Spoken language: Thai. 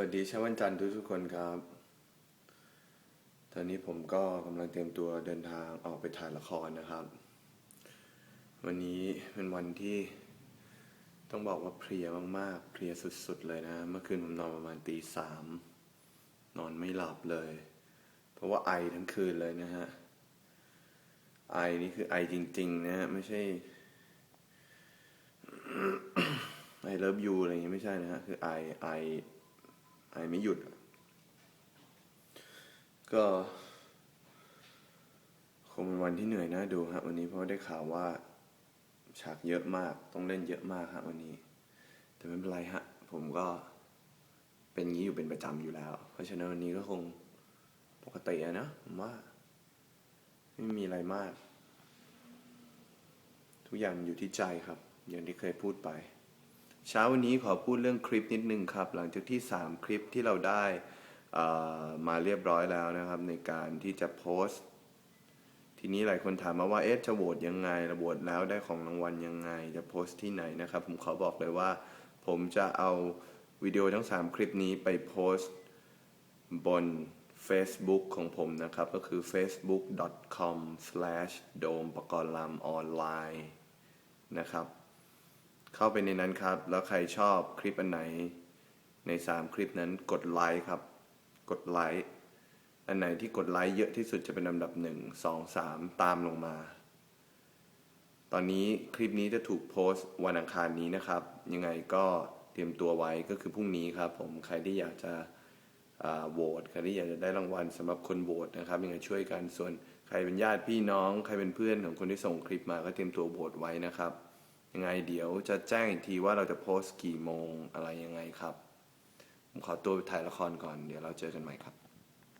วัสดีเช้าวันจันทร์ทุกๆคนครับ ตอนนี้ผมก็กำลังเตรียมตัวเดินทางออกไปถ่ายละครนะครับ วันนี้เป็นวันที่ต้องบอกว่าเพลียมากๆ เพลียสุดๆเลยนะ เมื่อคืนผมนอนประมาณตีสามนอนไม่หลับเลย เพราะว่าไอทั้งคืนเลยนะฮะ ไอนี่คือไอจริง ๆ นะฮะ ไม่ใช่ไอเลิฟยูอะไรอย่างเงี้ยไม่ใช่นะฮะ คือไอไอ ไอไม่หยุด ก็คงเป็นวันที่เหนื่อยน่าดูฮะวันนี้เพราะได้ข่าวว่า ฉากเยอะมากต้องเล่นเยอะมากฮะวันนี้ แต่ไม่เป็นไรฮะ ผมก็เป็นอย่างนี้อยู่เป็นประจำอยู่แล้ว เพราะฉะนั้นวันนี้ก็คงปกติอะนะผมว่า ไม่มีอะไรมาก ทุกอย่างอยู่ที่ใจครับ อย่างที่เคยพูดไป เช้าวันนี้ขอพูดเรื่องคลิปนิดนึงครับ หลังจากที่ 3 คลิปที่เราได้อ่อมาเรียบร้อยแล้วนะครับ ในการที่จะโพสต์ ทีนี้หลายคนถามมาว่าเอ๊ะจะโหวตยังไงระโหวตแล้วได้ของรางวัลยังไง จะโพสต์ที่ไหนนะครับ ผมขอบอกเลยว่า ผมจะเอาวิดีโอทั้ง 3 คลิปนี้ไปโพสต์บน Facebook ของผมนะครับ ก็คือ facebook.com slash โดมปกรณ์ลำออนไลน์นะครับ เข้าไปในนั้นครับ แล้วใครชอบคลิปอันไหน ใน 3 คลิปนั้นกดไลค์ครับ กดไลค์อันไหนที่กดไลค์เยอะที่สุดจะเป็นลำดับ 1 2 3 ตามลงมา ตอนนี้คลิปนี้จะถูกโพสต์วันอังคารนี้นะครับ ยังไงก็เตรียมตัวไว้ก็คือพรุ่งนี้ครับ ผมใครที่อยากจะโหวตใครที่อยากจะได้รางวัลสำหรับคนโหวตนะครับยังไงช่วยกันส่วนใครเป็นญาติพี่น้อง ใครเป็นเพื่อนของคนที่ส่งคลิปมาก็เตรียมตัวโหวตไว้นะครับ ยังไงเดี๋ยวจะแจ้งอีกทีว่าเราจะโพสต์กี่โมงอะไรยังไงครับ ผมขอตัวไปถ่ายละครก่อน เดี๋ยวเราเจอกันใหม่ครับ